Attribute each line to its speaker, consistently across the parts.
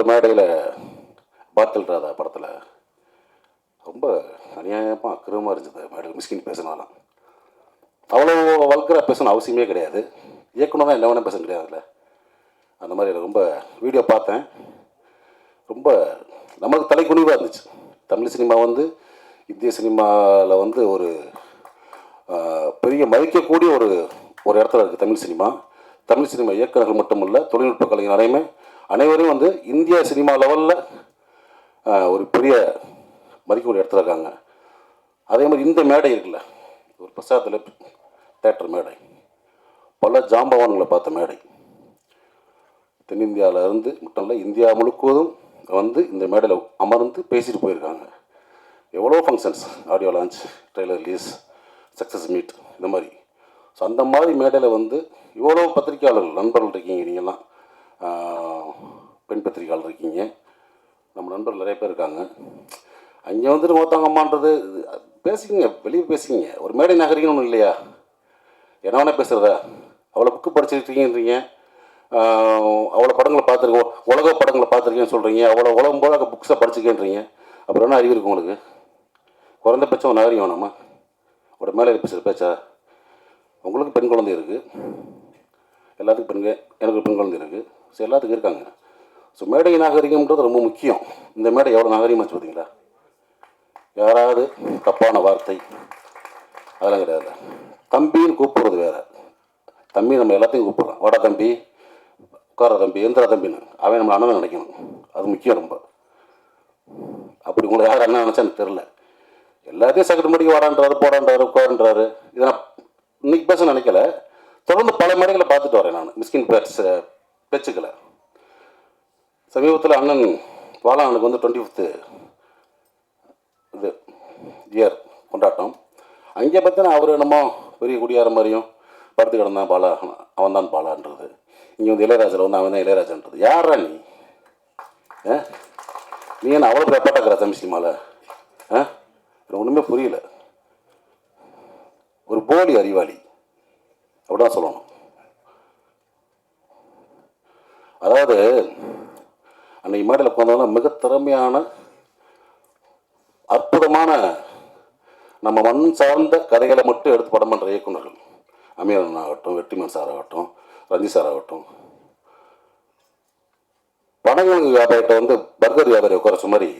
Speaker 1: ஒரு மேடையில் பாத்தல் ராதா படத்தில் ரொம்ப அநியாயமாக அக்கிரமாக இருந்தது மேடையில். மிஸ்கின் பேசினாலாம் அவ்வளோ வல்கராக பேசணும் அவசியமே கிடையாது. இயக்குனர் என்ன வேணால் பேச கிடையாதுல்ல அந்த மாதிரி எனக்கு ரொம்ப வீடியோ பார்த்தேன். ரொம்ப நமக்கு தலைக்குனிவாக இருந்துச்சு. தமிழ் சினிமா வந்து இந்திய சினிமாவில் வந்து ஒரு பெரிய மதிக்கக்கூடிய ஒரு ஒரு இடத்துல இருக்குது தமிழ் சினிமா. தமிழ் சினிமா இயக்குநர்கள் மட்டும் இல்லை தொழில்நுட்ப கலைஞர் அனைமே அனைவரும் வந்து இந்திய சினிமா லெவலில் ஒரு பெரிய மதிக்கக்கூடிய இடத்துல இருக்காங்க அதே மாதிரி இந்த மேடை இருக்குல்ல ஒரு பிரசாதத்தில் தேட்டர் மேடை. பல ஜாம்பவான்களை பார்த்த மேடை. தென்னிந்தியாவில் இருந்து மட்டும் இல்லை இந்தியா முழுக்குவதும் வந்து இந்த மேடையில் அமர்ந்து பேசிட்டு போயிருக்காங்க. எவ்வளோ functions audio launch trailer release success meet இந்த மாதிரி. ஸோ அந்த மாதிரி மேடையில் வந்து இவ்வளோ பத்திரிக்கையாளர்கள் நண்பர்கள் இருக்கீங்க நீங்கள்லாம். பெண் பத்திரிகையாளர் இருக்கீங்க. நம்ம நண்பர்கள் நிறைய பேர் இருக்காங்க. அங்கே வந்துட்டு மொத்தவங்க அம்மான்றது பேசிக்கங்க வெளியே பேசிக்கிங்க. ஒரு மேடை நகரிகன்னு ஒன்றும் இல்லையா? என்ன வேணால் பேசுகிறதா அவ்வளோ புக்கு படிச்சிருக்கீங்கன்றீங்க அவ்வளோ படங்களை பார்த்துருக்கோம் உலக படங்களை பார்த்துருக்கேன்னு சொல்கிறீங்க அவ்வளோ உலகம் போல புக்ஸை படிச்சுக்கேன்றீங்க. அப்புறம் என்ன அறிவு இருக்கு உங்களுக்கு? குறைந்தபட்சம் ஒரு நம்ம? வேணாமா ஒரு மேலே பேசுகிற பேச்சா? உங்களுக்கு பெண் குழந்தை இருக்குது எல்லாத்துக்கும் பெண்கள் எனக்கு பெண் குழந்தை இருக்குது ஸோ எல்லாத்துக்கும் இருக்காங்க. ஸோ மேடை நாகரிகம்ன்றது ரொம்ப முக்கியம். இந்த மேடை எவ்வளோ நாகரிகமாச்சு பார்த்தீங்களா? யாராவது தப்பான வார்த்தை அதெல்லாம் கிடையாது. தம்பின்னு கூப்பிடுறது வேற. தம்பி நம்ம எல்லாத்தையும் கூப்பிட்றோம் வாடா தம்பி உட்கார தம்பி எந்திரா தம்பின்னு. அவன் நம்ம அண்ணன் நினைக்கணும். அது முக்கியம் ரொம்ப. அப்படி உங்களை யார் அண்ணன் நினச்சா எனக்கு தெரில எல்லாத்தையும் செகண்ட் மணிக்கு வாடான்றாரு போடான்றாரு உட்காருன்றாரு. இதை நான் இன்னைக்கு பேச நினைக்கல. தொடர்ந்து பல மேடைகளை பார்த்துட்டு வரேன் நான். மிஸ்கின் பேச்சு பேச்சுக்களை. சமீபத்தில் அண்ணன் பாலானுக்கு வந்து டுவெண்ட்டி ஃபிஃப்த்து இது இயர் கொண்டாட்டம். அங்கே பார்த்தீங்கன்னா அவர் என்னமோ பெரிய குடியார மாதிரியும் படுத்து கிடந்தான் பாலா அவன் தான் பாலான்றது. இங்கே வந்து இளையராஜில் வந்து அவன் தான் இளையராஜன்றது. யாரா நீ? ஆ? நீ என்ன அவ்வளோ பேப்பாட்டாக்குற தமிழ் சினிமாவில் ஆ? எனக்கு ஒன்றுமே புரியல. ஒரு போலி அறிவாளி. அப்படிதான் சொல்லணும். அன்னைக்கு மேடையில் உட்காந்தவங்க மிக திறமையான அற்புதமான நம்ம மண் சார்ந்த கதைகளை மட்டும் எடுத்து படம் பண்ணுற இயக்குநர்கள். அமீரன் ஆகட்டும் வெற்றிமன் சார் ஆகட்டும் ரஞ்சி சார் ஆகட்டும் படங்களுக்கு வியாபாரிகிட்ட வந்து பர்கர் வியாபாரி உட்கார மாதிரி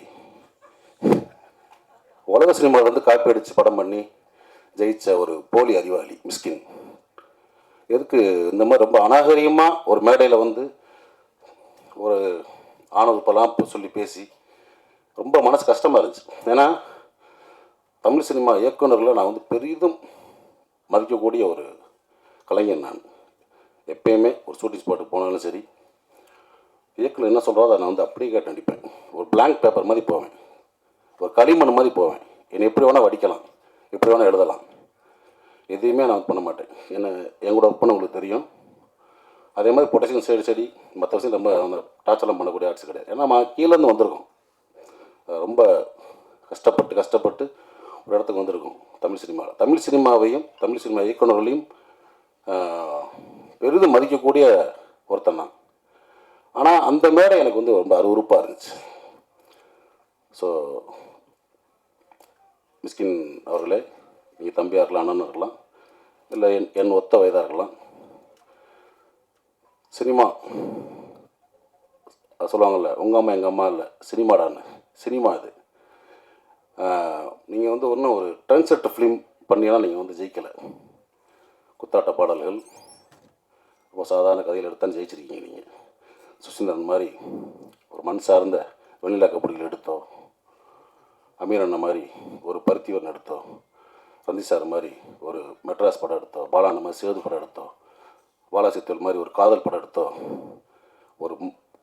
Speaker 1: உலக சினிமாவில் வந்து காப்பி அடித்து படம் பண்ணி ஜெயிச்ச ஒரு போலி அறிவாளி மிஸ்கின். எதுக்கு இந்த மாதிரி ரொம்ப அநாகரிகமாக ஒரு மேடையில் வந்து ஒரு ஆணவப்பெல்லாம் சொல்லி பேசி ரொம்ப மனசு கஷ்டமாக இருந்துச்சு. ஏன்னா தமிழ் சினிமா இயக்குநரில் நான் வந்து பெரிதும் மதிக்கக்கூடிய ஒரு கலைஞன் நான். எப்பயுமே ஒரு ஷூட்டிங் ஸ்பாட்டுக்கு போனாலும் சரி இயக்குனர் என்ன சொல்கிறோ அதை நான் வந்து அப்படியே கேட்டு நடிப்பேன். ஒரு பிளாங்க் பேப்பர் மாதிரி போவேன். ஒரு களிமண் மாதிரி போவேன். என்னை எப்படி வேணால் வடிக்கலாம் எப்படி வேணால் எழுதலாம். எதையுமே நான் பண்ண மாட்டேன். என்ன என் கூட ஒர்க் உங்களுக்கு தெரியும். அதே மாதிரி பொட்டாசியம் சைடு சரி மற்ற விஷயம் ரொம்ப அந்த டார்ச்சர்லாம் பண்ணக்கூடிய ஆர்ட்ஸ் கிடையாது. ஏன்னா நம்ம கீழேருந்து வந்திருக்கோம். ரொம்ப கஷ்டப்பட்டு கஷ்டப்பட்டு ஒரு இடத்துக்கு வந்திருக்கோம் தமிழ் சினிமாவில் தமிழ் சினிமாவையும் தமிழ் சினிமா இயக்குநர்களையும் பெரிதும் மதிக்கக்கூடிய ஒருத்தன் தான் ஆனால் அந்த மேடை எனக்கு வந்து ரொம்ப அருவருப்பாக இருந்துச்சு. ஸோ மிஸ்கின் அவர்களே நீங்கள் தம்பியாக இருக்கலாம் அண்ணன் இருக்கலாம் இல்லை என் என் ஒத்த வயதாக இருக்கலாம் சினிமா. அது உங்கள் அம்மா எங்கள் அம்மா இல்லை சினிமாடான்னு. சினிமா இது. நீங்கள் வந்து ஒன்றும் ஒரு ட்ரெண்ட் செட் ஃபிலிம் பண்ணியெல்லாம் நீங்கள் வந்து ஜெயிக்கலை. குத்தாட்ட பாடல்கள் ரொம்ப சாதாரண கதையில் எடுத்தான் ஜெயிச்சிருக்கீங்க நீங்கள் சுசீந்திரன் மாதிரி ஒரு மண் சார்ந்த வெண்ணிலா கபடிகள் எடுத்தோம் அமீர் அண்ணன் மாதிரி ஒரு பருத்திவன் எடுத்தோம் ரந்தி சார் மாதிரி ஒரு மெட்ராஸ் படம் எடுத்தோம் பாலாண்ண மாதிரி சேது படம் எடுத்தோம் பாலாசித்தல் மாதிரி ஒரு காதல் படம் எடுத்தோ ஒரு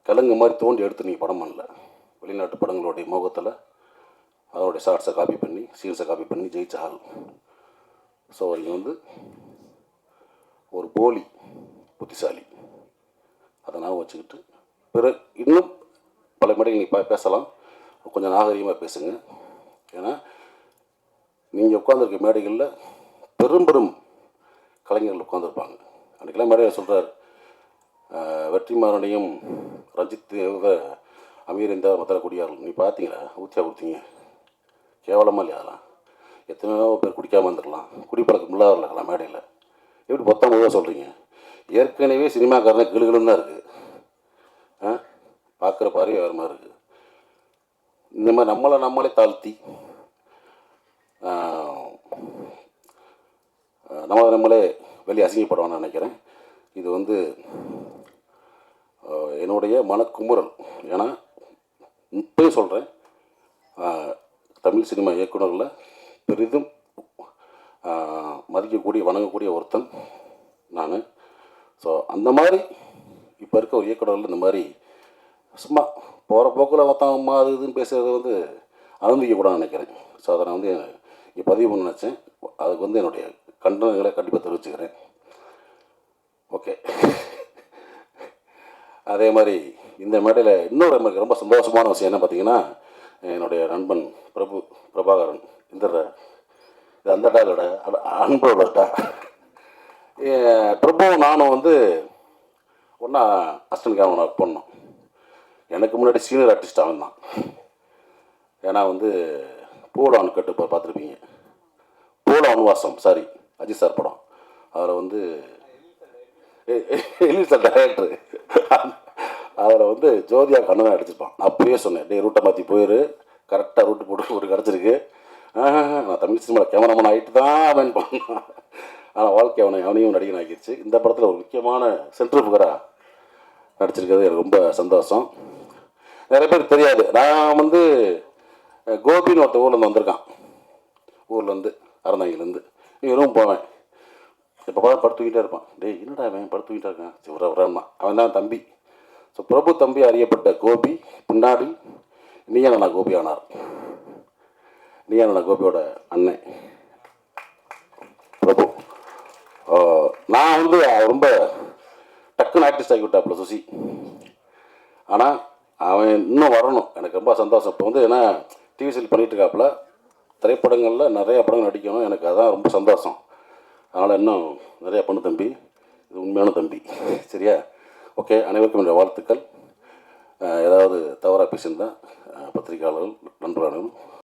Speaker 1: கிழங்கு மாதிரி தோண்டி எடுத்து நீங்கள் படம் பண்ணல. வெளிநாட்டு படங்களுடைய முகத்தில் அதோடைய ஷார்ட்ஸை காப்பி பண்ணி சீன்ஸை காப்பி பண்ணி ஜெயிச்ச ஆள். ஸோ அவங்க வந்து ஒரு போலி புத்திசாலி. அதை நான் வச்சுக்கிட்டு பிற இன்னும் பல மேடைகள் நீங்கள் பேசலாம். கொஞ்சம் நாகரிகமாக பேசுங்க. ஏன்னா நீங்கள் உட்காந்துருக்க மேடைகளில் பெரும் பெரும் கலைஞர்கள் உட்காந்துருப்பாங்க அன்றைக்கெல்லாம் மேடையில் சொல்கிறார் வெற்றிமாறனையும் ரஞ்சித் அமீர் இந்த மற்ற குடியார்கள் நீ பார்த்தீங்களா ஊத்தியா கொடுத்தீங்க. கேவலமாக இல்லையா அதெல்லாம்? எத்தனையோ பேர் குடிக்காமல் இருந்துடலாம் குடிப்பழக்கம் இல்லாத இருக்கலாம் மேடையில். எப்படி பத்தொம்பது சொல்கிறீங்க ஏற்கனவே சினிமாக்காரனே கிளுகிளுன்னு தான் இருக்குது ஆ பார்க்குற பார்வை வேறு மாதிரி இருக்குது இந்த மாதிரி நம்மளை நம்மளே தாழ்த்தி ஆ, நம்மளை நம்மளே வெளியே அசிங்கப்படுவான்னு நினைக்கிறேன். இது வந்து என்னுடைய மனக்குமுறல். ஏன்னா இப்போயும் சொல்கிறேன் தமிழ் சினிமா இயக்குனரில் பெரிதும் மதிக்கக்கூடிய வணங்கக்கூடிய ஒருத்தன் நான். ஸோ அந்த மாதிரி இப்போ இருக்க ஒரு இயக்குநர்கள் இந்த மாதிரி சும்மா போகிற போக்கில் மற்றவங்க அது இதுன்னு பேசுகிறது வந்து அனுமதிக்கக்கூடாதுன்னு நினைக்கிறேன். ஸோ அதை நான் வந்து பதிவு பண்ண நினச்சேன். அதுக்கு வந்து என்னுடைய கண்டனங்களை கண்டிப்பாக தெரிவிச்சுக்கிறேன். ஓகே. அதே மாதிரி இந்த மேடையில் இன்னொரு எனக்கு ரொம்ப சந்தோஷமான விஷயம் என்ன பார்த்தீங்கன்னா என்னுடைய நண்பன் பிரபு பிரபாகரன் இந்த இது அந்த டாலோட அன்போட டா பிரபு நானும் வந்து ஒன்றா அஸ்டன் கேமரா ஒர்க் பண்ணோம். எனக்கு முன்னாடி சீனியர் ஆர்டிஸ்ட் அவன் தான் ஏன்னா வந்து பூலான் கட்டு இப்போ பார்த்துருப்பீங்க. பூலான் அனுவாசம் சாரி அஜித் சார் படம். அதில் வந்து எலில் சார் டைரக்டர் அதில் வந்து ஜோதியா கண்ணன் அடிச்சிருப்பான் நான் அப்பயே சொன்னேன் டே ரூட்டை மாற்றி போயிரு. கரெக்டாக ரூட்டு போட்டு ஒரு கிடச்சிருக்கு நான் தமிழ் சினிமாவில் கேமராமேன் ஆகிட்டு தான் அவன் பண்ணான். ஆனால் வாழ்க்கை அவனை அவனையும் நடிகன் ஆக்கிடுச்சு இந்த படத்தில் ஒரு முக்கியமான சென்ட்ரல் புகராக நடிச்சிருக்கிறது எனக்கு ரொம்ப சந்தோஷம். நிறைய பேருக்கு தெரியாது. நான் வந்து கோபின்னு ஒருத்த ஊர்லேருந்து வந்திருக்கான். ஊர்லேருந்து அறந்தாங்கிலேருந்து இவரும் போவேன் இப்போ பார்த்து படுத்துக்கிட்டே இருப்பான். டேய் என்னடா அவன் படுத்துக்கிட்டே இருக்கான். சிவரா வர அவன் தான் தம்பி. ஸோ பிரபு தம்பி அறியப்பட்ட கோபி பின்னாடி நீயானா கோபி ஆனார். நீயானா கோபியோட அண்ணன் பிரபு. நான் வந்து ரொம்ப டக்குன்னு ஆக்டிஸ்ட் ஆகி விட்டாப்புல சுசி. ஆனால் அவன் இன்னும் வரணும். எனக்கு ரொம்ப சந்தோஷம். இப்போ வந்து ஏன்னா டிவிசியில் பண்ணிகிட்டு இருக்காப்புல திரைப்படங்களில் நிறையா படங்கள் நடிக்கணும். எனக்கு அதான் ரொம்ப சந்தோஷம். அதனால் இன்னும் நிறையா பண்ணு தம்பி இது உண்மையான தம்பி. சரியா? ஓகே அனைவருக்கும் என்னுடைய வாழ்த்துக்கள். ஏதாவது தவறாக பேசியிருந்தால் பத்திரிகையாளர்கள் நண்பர்களும்